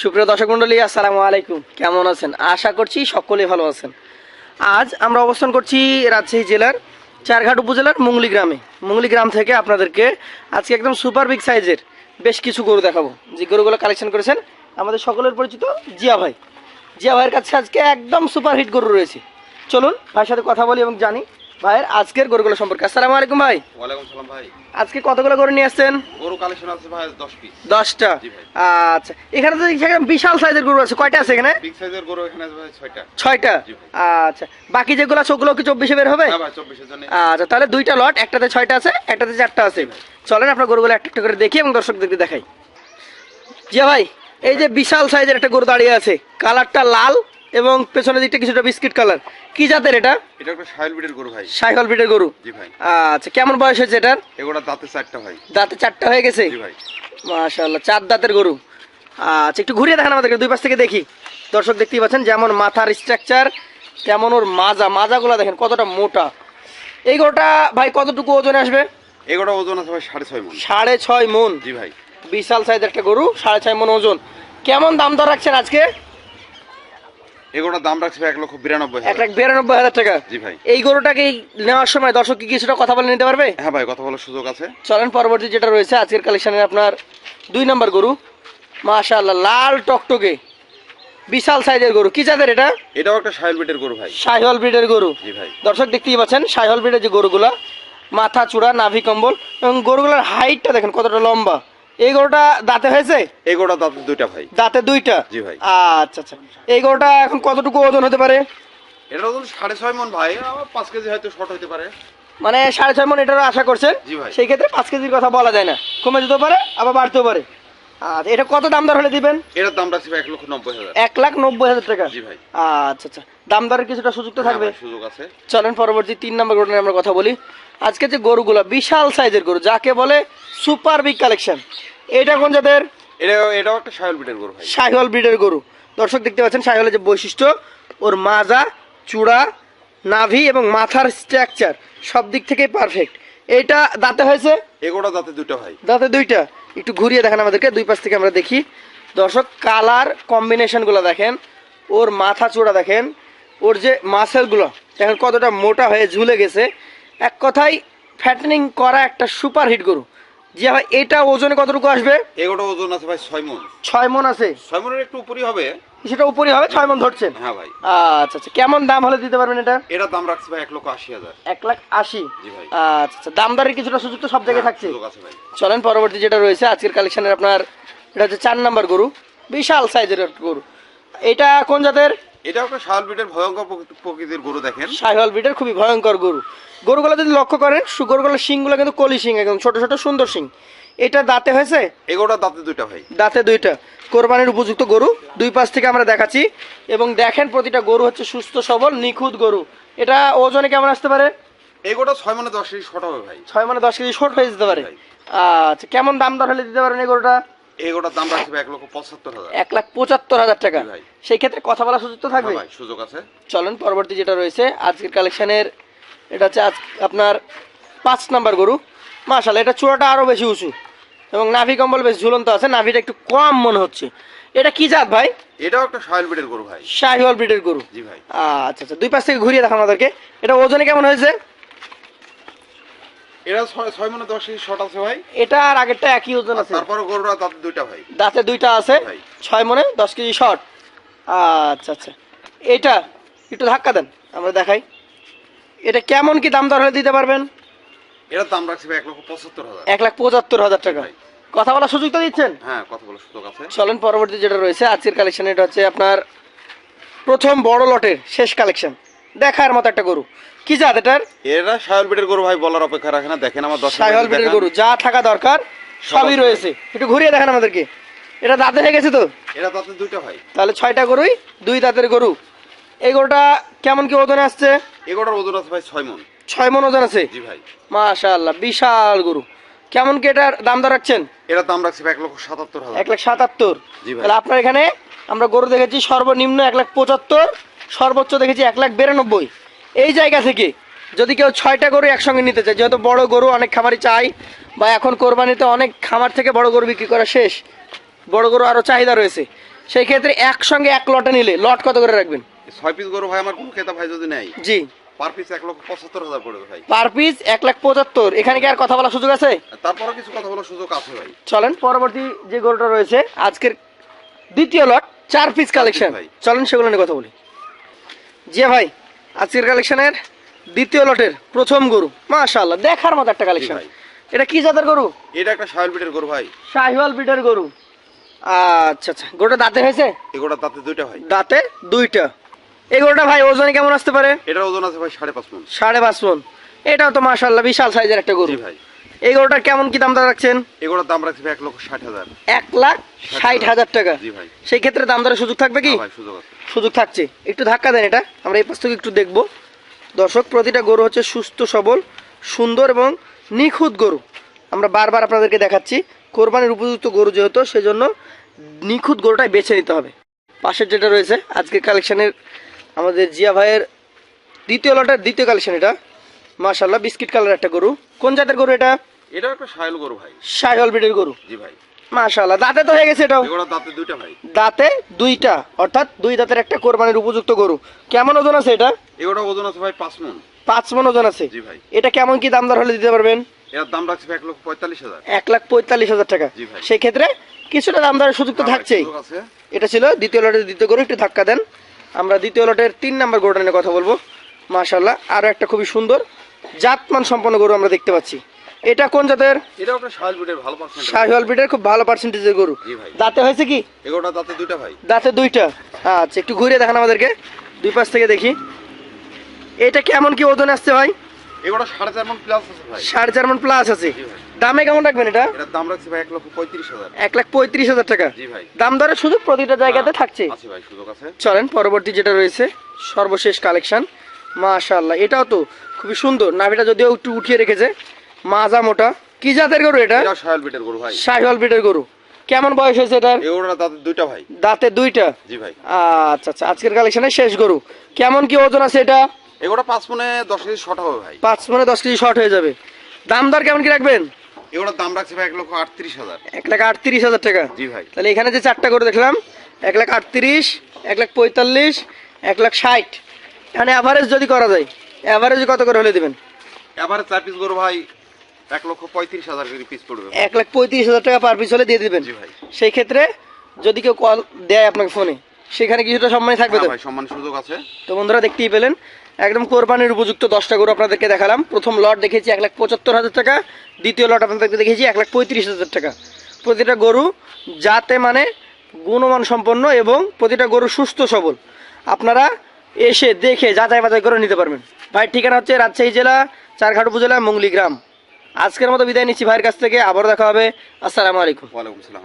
সুপ্রিয় দর্শক মন্ডলী, আসসালামু আলাইকুম। কেমন আছেন? আশা করছি সকলেই ভালো আছেন। আজ আমরা অবস্থান করছি রাজশাহী জেলার চারঘাট উপজেলার মুংলি গ্রামে। মুংলি গ্রাম থেকে আপনাদেরকে আজকে একদম সুপার বিগ সাইজের বেশ কিছু গরু দেখাবো। যে গরুগুলো কালেকশন করেছেন, আমাদের সকলের পরিচিত জিয়া ভাই। জিয়া ভাইয়ের কাছে আজকে একদম সুপার হিট গরু রয়েছে। চলুন, ভাইয়ের সাথে কথা বলি এবং জানি ভাইয়ের আজকের গরুগুলো সম্পর্কে। আসসালামু আলাইকুম ভাই। ওয়ালাইকুম সালাম ভাই। আজকে কতগুলো গরু নিয়ে আসছেন? গরু কালেকশন আছে ভাই দশ পিস। আচ্ছা এখানে তো বিশাল সাইজের গরু আছে। কয়টা আছে এখানে? বিগ সাইজের গরু এখানে আছে ভাই। আচ্ছা বাকি যেগুলো আছে ওগুলো কি চব্বিশে বের হবে? হ্যাঁ ভাই চব্বিশের জন্য। আচ্ছা তাহলে দুইটা লট একটাতে ছয়টা আছে একটাতে চারটা আছে। চলেন আপনার গরুগুলো একটা একটা করে দেখি এবং দর্শকদেরকে দেখাই। জিয়া ভাই এই যে বিশাল সাইজের একটা গরু দাঁড়িয়ে আছে। কালারটা লাল এবং পেছনের দিকটা কিছুটা বিস্কিট কালার। কি জাতের এটা? এটা একটা সাইল বিটের গরু ভাই। সাইহল ব্রিডের গরু? জি ভাই। আচ্ছা কেমন বয়স হয়েছে এটার? এগুলা দাঁতে চারটা ভাই। দাঁতে চারটা হয়ে গেছে? জি ভাই। মাশাআল্লাহ চার দাঁতের গরু। আচ্ছা একটু ঘুরিয়ে দেখান আমাদেরকে দুই পাশ থেকে দেখি। দর্শক দেখতেই পাচ্ছেন যেমন মাথার স্ট্রাকচার তেমন ওর মাজা। মাজাগুলো দেখেন কতটা মোটা। এই গরুটা ভাই কতটুকু ওজনে আসবে? এগুলো ওজন আছে ভাই সাড়ে ছয় মন। সাড়ে ছয় মন। জি ভাই। বিশাল সাইজের একটা গরু সাড়ে ছয় মন ওজন। কেমন দাম দর রাখছেন আজকে? এগুলোর দাম রাখছে এক লক্ষ বিরানব্বই এক হাজার লাখ বিরানব্বই হাজার টাকা? জি ভাই। এই গরুটাকে নেওয়ার সময় দর্শক কি কিছুটা কথা বলে নিতে পারবে? হ্যাঁ ভাই কথা বলার সুযোগ আছে। চলেন পরবর্তী যেটা রয়েছে আজকের কালেকশনে আপনার দুই নম্বর গরু। মাশাআল্লাহ লাল টকটকে। বিশাল সাইজের গরু। কি জাতের এটা? এটাও একটা সাইল বিটের গরু ভাই। সাইহল ব্রিডের গরু। জি ভাই। দর্শক দেখতেই পাচ্ছেন সাইহল ব্রিডের যে গরুগুলা মাথা চূড়া নাভি কম্বল এবং গরুগুলোর হাইটটা দেখেন কতটা লম্বা। এই গরুটা দাঁতে হয়েছে? এগুলো দাঁতে দুইটা ভাই। দাঁতে দুইটা? জি ভাই। আচ্ছা আচ্ছা। এই গরুটা এখন কতটুকু ওজন হতে পারে? এটা ওজন সাড়ে ছয় মন ভাই পাঁচ কেজি হয়তো শর্ট হতে পারে। মানে সাড়ে ছয় মন এটারও আশা করছেন? জি ভাই। সেই ক্ষেত্রে পাঁচ কেজির কথা বলা যায় না। কমে যেতে পারে আবার বাড়তেও পারে। আচ্ছা এটা কত দাম দর হলে দিবেন? এটার দাম রাখছে এক লক্ষ নব্বই হাজার। এক লাখ নব্বই হাজার টাকা? জি ভাই। আচ্ছা আচ্ছা। দাম দরের কিছুটা সুযোগ তো হ্যাঁ থাকবে? সুযোগ আছে। চলেন পরবর্তী তিন নম্বর গরু আমরা কথা বলি। আজকে যে গরুগুলো বিশাল সাইজের গরু যাকে বলে সুপার বিগ কালেকশন এটা কোন জাতের? এটা এটাও একটা সাইল বিটের গরু ভাই। ব্রিডের গরু। দর্শক দেখতে পাচ্ছেন সাইহলের যে বৈশিষ্ট্য ওর মাজা চূড়া নাভি এবং মাথার স্ট্রাকচার সব দিক থেকেই পারফেক্ট এটা দাঁতে হয়েছে? এগুলো দাঁতে দুটো ভাই দাঁতে দুইটা। একটু ঘুরিয়ে দেখেন আমাদেরকে দুই পাশ থেকে আমরা দেখি। দর্শক কালার কম্বিনেশনগুলো দেখেন ওর মাথা চূড়া দেখেন ওর যে মাসেলগুলো দেখেন কতটা মোটা হয়ে ঝুলে গেছে। এক কথায় ফ্যাটেনিং করা একটা সুপার হিট গরু। জি ভাই এটা ওজনে কতটুকু আসবে? এগোটা ওজন আছে ভাই ছয় মন। ছয় মন আছে। ছয় মনের একটু উপরই হবে। সেটা উপরে হবে ছয় মন ধরছেন? হ্যাঁ ভাই। আচ্ছা আচ্ছা। কেমন দাম হলে দিতে পারবেন এটা? এটার দাম রাখছে ভাই এক লক্ষ আশি হাজার। এক লাখ আশি? ভাই। আচ্ছা আচ্ছা। দাম দরের কিছুটা সুযোগ তো সব জায়গায় হ্যাঁ, থাকছে। ভাই। চলেন পরবর্তী যেটা রয়েছে আজকের কালেকশনের আপনার এটা হচ্ছে চার নাম্বার গরু। বিশাল সাইজের গরু। এটা কোন জাতের? এটা একটা শাল বিটের ভয়ঙ্কর প্রকৃতি- প্রকৃতির গরু দেখেন। সাইহল ব্রিডের খুবই ভয়ঙ্কর গরু। গরুগুলো যদি লক্ষ্য করেন গরুগুলোর শিংগুলো কিন্তু কলি শিং একদম ছোট ছোট সুন্দর শিং। এটা দাঁতে হয়েছে? এগুলোটা দাঁতে দুইটা ভাই। দাঁতে দুইটা। কোরবানির উপযুক্ত গরু। দুই পাশ থেকে আমরা দেখাচ্ছি। এবং দেখেন প্রতিটা গরু হচ্ছে সুস্থ সবল নিখুঁত গরু। এটা ওজনে কেমন আসতে পারে? এগুলোটা ছয় মানে দশ কেজি শর্ট হবে ভাই। ছয় মানে দশ কেজি শর্ট হয়ে যেতে পারে। আচ্ছা কেমন দাম দর হলে দিতে পারেন এই গরুটা? এগুলোর দাম এক লক্ষ পঁচাত্তর হাজার। এক লাখ পঁচাত্তর হাজার টাকা। সেই ক্ষেত্রে কথা বলার সুযোগ তো থাকবে। হ্যাঁ সুযোগ আছে। চলেন পরবর্তী যেটা রয়েছে আজকের কালেকশনের এটা হচ্ছে আজ আপনার পাঁচ নাম্বার গরু। মাশাল এটা চূড়াটা আরও বেশি উঁচু। এবং নাভি কম্বল বেশ ঝুলন্ত আছে নাভিটা একটু কম মনে হচ্ছে। এটা কি জাত ভাই? এটাও একটা শাল বিটের গরু ভাই। শাহিওয়াল ব্রিডের গরু। জি ভাই। আচ্ছা আচ্ছা দুই পাশ থেকে ঘুরিয়ে দেখান আমাদেরকে। এটা ওজনে কেমন হয়েছে? এটা ছয় মানে দশ কেজি শর্ট আছে ভাই। এটা আর আগেরটা একই ওজন আছে। তারপরে গরুরা দাঁতে দুইটা ভাই। দাঁতে দুইটা আছে। ভাই। ছয় মনে দশ কেজি শট আচ্ছা আচ্ছা। এটা একটু ধাক্কা দেন আমরা দেখাই। এটা কেমন কি দাম দর হলে দিতে পারবেন? এটার দাম রাখছে এক লক্ষ পঁচাত্তর হাজার। এক লাখ পঁচাত্তর হাজার টাকা। কথা বলার সুযোগ তো দিচ্ছেন? হ্যাঁ কথা বলার সুযোগ আছে। চলেন পরবর্তী যেটা রয়েছে আজকের কালেকশন এটা হচ্ছে আপনার প্রথম বড় লটের শেষ কালেকশন দেখার মতো একটা গরু। কি জাত এটার? এরা শাল বিটের গরু ভাই বলার অপেক্ষা রাখে না দেখেন আমার দশ সাইহল ব্রিডের গরু যা থাকা দরকার সবই রয়েছে। একটু ঘুরিয়ে দেখেন আমাদেরকে। এটা দাঁতে হয়ে গেছে তো? এটা দাঁতে দুইটা ভাই। তাহলে ছয়টা গরুই দুই দাঁতের গরু। এই গরুটা কেমন কি ওজনে আসছে? এগুলোর ওজন আছে ভাই ছয় মন। ছয় মন ওজন আছে? জি ভাই। মাশাআল্লাহ বিশাল গরু। কেমন কি এটার দাম দর রাখছেন? এটার দাম রাখছে এক লক্ষ সাতাত্তর হাজার। এক লাখ সাতাত্তর। জি ভাই। তাহলে আপনার এখানে আমরা গরু দেখেছি সর্বনিম্ন এক লাখ পঁচাত্তর সর্বোচ্চ দেখেছি এক লাখ বিরানব্বই। এই জায়গা থেকে যদি কেউ ছয়টা গরু একসঙ্গে নিতে চায় যেহেতু বড় গরু অনেক খামারি চাই বা এখন কোরবানিতে অনেক খামার থেকে বড় গরু বিক্রি করা শেষ বড় গরু আরও চাহিদা রয়েছে সেই ক্ষেত্রে একসঙ্গে এক লটে নিলে লট কত করে রাখবেন? ছয় পিস গরু ভাই আমার কোনো ক্রেতা ভাই যদি নেয় জি। পার পিস এক লক্ষ পঁচাত্তর হাজার পড়বে ভাই। পার পিস এক লাখ পঁচাত্তর। এখানে কি আর কথা বলার সুযোগ আছে? তারপরে কিছু কথা বলার সুযোগ আছে ভাই। চলেন। পরবর্তী যে গরুটা রয়েছে আজকের দ্বিতীয় লট চার পিস কালেকশন। চলেন সেগুলো নিয়ে কথা বলি। ভাই আজকের কালেকশনের দ্বিতীয় লটের প্রথম গরু। মাশাআল্লাহ দেখার মতো একটা কালেকশন। এটা কি জাতের গরু? এটা একটা সাহেল বিটের গরু ভাই। শাহিওয়াল বিটের গরু। আচ্ছা আচ্ছা। গরুটা দাঁতে হয়েছে? এগুলোর দাঁতে দুইটা ভাই দাঁতে দুইটা। এই গরুটা ভাই ওজনে কেমন আসতে পারে? এটার ওজন আছে ভাই সাড়ে পাঁচ মন। সাড়ে পাঁচ মন। এটাও তো মাশাআল্লাহ বিশাল সাইজের একটা গরু। ভাই। এই গরুটার কেমন কি দাম রাখছেন? এগুলোর দাম রাখছি এক লক্ষ ষাট হাজার। এক লাখ ষাট হাজার টাকা। ভাই। সেই ক্ষেত্রে দাম দরের সুযোগ থাকবে কি? হ্যাঁ সুযোগ থাকছে। একটু ধাক্কা দেন এটা। আমরা এই পাশ থেকে একটু দেখব। দর্শক প্রতিটা গরু হচ্ছে সুস্থ সবল সুন্দর এবং নিখুঁত গরু। আমরা বারবার আপনাদেরকে দেখাচ্ছি কোরবানির উপযুক্ত গরু যেহেতু সেজন্য নিখুঁত গরুটাই বেছে নিতে হবে। পাশের যেটা রয়েছে আজকের কালেকশনের আমাদের জিয়া ভাইয়ের দ্বিতীয় লটের দ্বিতীয় কালেকশন এটা। মাশাল্লাহ বিস্কিট কালার একটা গরু। কোন জাতের গরু এটা? এটাও একটা সাহেল গরু ভাই। শাহিওয়াল ব্রিডের গরু। জি ভাই। মাশাল্লাহ দাঁতে তো হয়ে গেছে এটাও। দাঁতে দুইটা ভাই। দাঁতে দুইটা অর্থাৎ দুই দাঁতের একটা কোরবানির উপযুক্ত গরু। কেমন ওজন আছে এটা? এগুলোর ওজন আছে ভাই পাঁচ মন। পাঁচ মন ওজন আছে। জি ভাই। এটা কেমন কি দাম দর হলে দিতে পারবেন? এর দাম রাখছি ভাই এক লক্ষ পঁয়তাল্লিশ হাজার। এক লাখ পঁয়তাল্লিশ হাজার টাকা। জি ভাই। সেই ক্ষেত্রে কিছুটা দাম দরের সুযোগ তো থাকছেই। এটা ছিল দ্বিতীয় লটের দ্বিতীয় গরু একটু ধাক্কা দেন। আমরা দ্বিতীয় লটের তিন নম্বর গরুটা নিয়ে কথা বলব। মাশাল্লাহ আরও একটা খুবই সুন্দর জাতমান সম্পন্ন গরু আমরা দেখতে পাচ্ছি। এটা কোন জাতের? একটা সাহেল বিটের ভালো পার্সেন্ট শাহিওয়াল ব্রিডের খুব ভালো পার্সেন্টেজের গরু। দাঁতে হয়েছে কি? দাঁতে দুইটা ভাই। দাঁতে দুইটা। আচ্ছা একটু ঘুরে দেখান আমাদেরকে। দুই পাশ থেকে দেখি। এটা কেমন কি ওজন আসছে ভাই? এগুলো সাড়ে চার মন প্লাস আছে ভাই। সাড়ে চার মন প্লাস আছে। দামে কেমন রাখবেন এটা? এটার দাম রাখছি ভাই এক লক্ষ পঁয়ত্রিশ হাজার। এক লাখ পঁয়ত্রিশ হাজার টাকা? জি ভাই। দাম দরের সুযোগ প্রতিটা জায়গাতে থাকছে? আছে ভাই সুযোগ আছে। চলেন পরবর্তী যেটা রয়েছে সর্বশেষ কালেকশন। মাশাআল্লাহ এটাও তো খুবই সুন্দর। নাভিটা যদিও একটু উঠিয়ে রেখেছে মাজা মোটা। কি জাতের গরু এটা? সাহেল বিটের গরু ভাই। শাহিওয়াল ব্রিডের গরু। কেমন বয়স হয়েছে এটার? এগুলোর দাঁতে দুইটা ভাই। দাঁতে দুইটা? জি ভাই। আচ্ছা আচ্ছা আজকের কালেকশনে শেষ গরু। কেমন কি ওজন আছে এটা? এগুলো পাঁচ মনে দশ কেজি শর্ট হবে ভাই। পাঁচ মানে দশ কেজি শর্ট হয়ে যাবে। দাম দর কেমন কি রাখবেন? এগুলোর দাম রাখছি ভাই এক লক্ষ আটত্রিশ হাজার। এক লাখ আটত্রিশ হাজার টাকা? জি ভাই। তাহলে এখানে যে চারটা করে দেখলাম এক লাখ আটত্রিশ এক লাখ পঁয়তাল্লিশ এক লাখ ষাট। এখানে অ্যাভারেজ যদি করা যায় অ্যাভারেজ কত করে হলে দেবেন? এবারে চার পিস গরু ভাই এক লক্ষ পঁয়ত্রিশ হাজার করে পিস পড়বে এক লাখ পঁয়ত্রিশ হাজার টাকা পার পিস হলে দিয়ে দিবেন। জি ভাই। সেই ক্ষেত্রে যদি কেউ কল দেয় আপনাকে ফোনে সেখানে কিছুটা সম্মানই থাকবে তো? হ্যাঁ ভাই সম্মান সুযোগ আছে। তো বন্ধুরা দেখতেই পেলেন একদম কোরবানির উপযুক্ত দশটা গরু আপনাদেরকে দেখালাম। প্রথম লট দেখেছি এক লাখ পঁচাত্তর হাজার টাকা। দ্বিতীয় লট আপনাদেরকে দেখেছি এক লাখ পঁয়ত্রিশ হাজার টাকা। প্রতিটা গরু যাতে মানে গুণমান সম্পন্ন এবং প্রতিটা গরু সুস্থ সবল। আপনারা এসে দেখে যাচাই বাছাই করে নিতে পারবেন। ভাই, ঠিকানা হচ্ছে রাজশাহী জেলা, চারঘাট উপজেলা মুঙ্গলি গ্রাম। আজকের মতো বিদায় নিচ্ছি ভাইয়ের কাছ থেকে। আবার দেখা হবে। আসসালামু আলাইকুম। ওয়ালাইকুম সালাম।